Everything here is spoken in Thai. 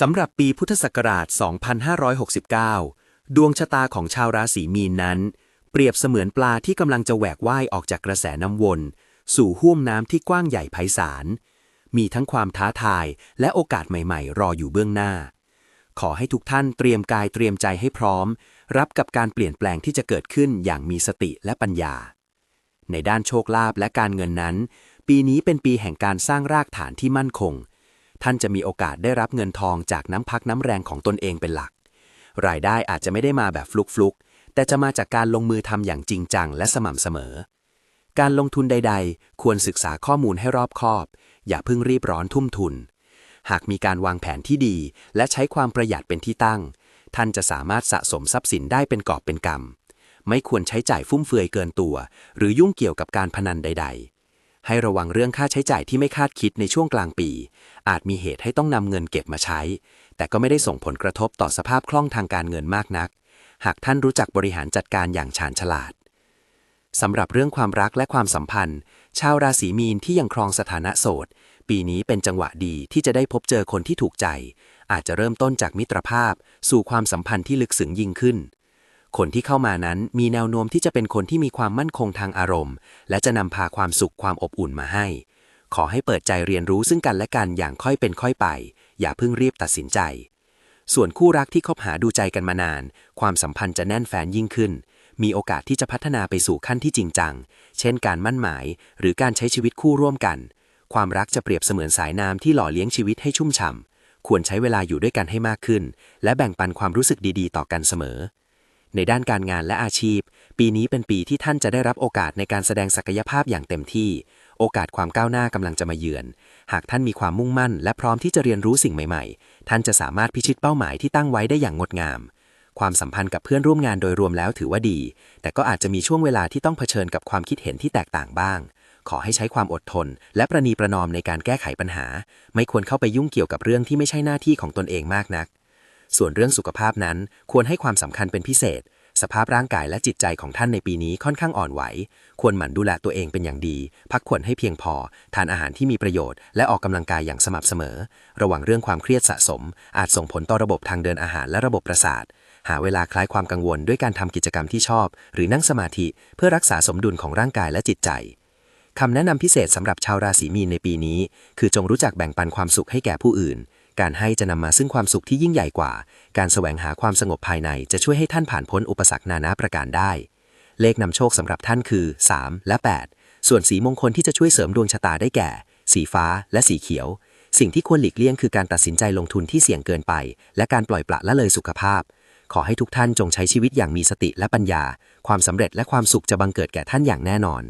สำหรับปีพุทธศักราช 2569 ดวงชะตาของชาวราศีมีนนั้น เปรียบเสมือนปลาที่กำลังจะแหวกว่ายออกจากกระแสน้ำวน สู่ห้วงน้ำที่กว้างใหญ่ไพศาล มีทั้งความท้าทายและโอกาสใหม่ๆ รออยู่เบื้องหน้า ขอให้ทุกท่านเตรียมกายเตรียมใจให้พร้อม รับกับการเปลี่ยนแปลงที่จะเกิดขึ้นอย่างมีสติและปัญญา ในด้านโชคลาภและการเงินนั้น ปีนี้เป็นปีแห่งการสร้างรากฐานที่มั่นคง ท่านจะมีโอกาสได้รับเงินทองจากน้ำพักน้ำแรงของตนเองเป็นหลัก รายได้อาจจะไม่ได้มาแบบฟลุกๆ แต่จะมาจากการลงมือทำอย่างจริงจังและสม่ำเสมอ การลงทุนใด ๆ ควรศึกษาข้อมูลให้รอบคอบ อย่าเพิ่งรีบร้อนทุ่มทุน หากมีการวางแผนที่ดี และใช้ความประหยัดเป็นที่ตั้ง ท่านจะสามารถสะสมทรัพย์สินได้เป็นกอบเป็นกำไม่ควรใช้จ่ายฟุ่มเฟือยเกินตัว หรือยุ่งเกี่ยวกับการพนันใด ๆ ให้ระวังเรื่องค่าใช้จ่ายที่ไม่คาดคิดในช่วงกลางปี อาจมีเหตุให้ต้องนำเงินเก็บมาใช้ แต่ก็ไม่ได้ส่งผลกระทบต่อสภาพคล่องทางการเงินมากนัก หากท่านรู้จักบริหารจัดการอย่างชาญฉลาดสำหรับเรื่องความรักและความสัมพันธ์ ชาวราศีมีนที่ยังครองสถานะโสด ปีนี้เป็นจังหวะดีที่จะได้พบเจอคนที่ถูกใจ อาจจะเริ่มต้นจากมิตรภาพ สู่ความสัมพันธ์ที่ลึกซึ้งยิ่งขึ้น คนที่เข้ามานั้นมีแนวโน้มที่จะเป็นคนที่มีความมั่นคงทางอารมณ์ และจะนำพาความสุขความอบอุ่นมาให้ ขอให้เปิดใจเรียนรู้ซึ่งกันและกันอย่างค่อยเป็นค่อยไป อย่าเพิ่งรีบตัดสินใจ ส่วนคู่รักที่คบหาดูใจกันมานาน ความสัมพันธ์จะแน่นแฟนยิ่งขึ้น มีโอกาสที่จะพัฒนาไปสู่ขั้นที่จริงจัง เช่น การมั่นหมาย หรือการใช้ชีวิตคู่ร่วมกัน ความรักจะเปรียบเสมือนสายน้ำที่หล่อเลี้ยงชีวิตให้ชุ่มฉ่ำควรใช้เวลาอยู่ด้วยกันให้มากขึ้น และแบ่งปันความรู้สึกดีๆ ต่อกันเสมอ ในด้านการงานและอาชีพ ปีนี้เป็นปีที่ท่านจะได้รับโอกาสในการแสดงศักยภาพอย่างเต็มที่ โอกาสความก้าวหน้ากำลังจะมาเยือน หากท่านมีความมุ่งมั่น และพร้อมที่จะเรียนรู้สิ่งใหม่ ๆ ท่านจะสามารถพิชิตเป้าหมายที่ตั้งไว้ได้อย่างงดงาม ความสัมพันธ์กับเพื่อนร่วมงานโดยรวมแล้วถือว่าดี แต่ก็อาจจะมีช่วงเวลาที่ต้องเผชิญกับความคิดเห็นที่แตกต่างบ้าง ขอให้ใช้ความอดทน และประนีประนอมในการแก้ไขปัญหา ไม่ควรเข้าไปยุ่งเกี่ยวกับเรื่องที่ไม่ใช่หน้าที่ของตนเองมากนัก ส่วนเรื่องสุขภาพนั้นควรให้ความสำคัญเป็นพิเศษ สภาพร่างกายและจิตใจของท่านในปีนี้ค่อนข้างอ่อนไหว ควรหมั่นดูแลตัวเองเป็นอย่างดี พักผ่อนให้เพียงพอ ทานอาหารที่มีประโยชน์ และออกกำลังกายอย่างสม่ำเสมอ ระวังเรื่องความเครียดสะสม อาจส่งผลต่อระบบทางเดินอาหารและระบบประสาท หาเวลาคลายความกังวลด้วยการทำกิจกรรมที่ชอบ หรือนั่งสมาธิเพื่อรักษาสมดุลของร่างกายและจิตใจคำแนะนำพิเศษสำหรับชาวราศีมีนในปีนี้ คือจงรู้จักแบ่งปันความสุขให้แก่ผู้อื่น การให้จะนำมาซึ่งความสุขที่ยิ่งใหญ่กว่า การแสวงหาความสงบภายในจะช่วยให้ท่านผ่านพ้นอุปสรรคนานาประการได้ เลขนำโชคสำหรับท่านคือ 3 และ 8 ส่วนสีมงคลที่จะช่วยเสริมดวงชะตาได้แก่ สีฟ้าและสีเขียว สิ่งที่ควรหลีกเลี่ยงคือการตัดสินใจลงทุนที่เสี่ยงเกินไป และการปล่อยปละละเลยสุขภาพ ขอให้ทุกท่านจงใช้ชีวิตอย่างมีสติและปัญญา ความสำเร็จและความสุขจะบังเกิดแก่ท่านอย่างแน่นอน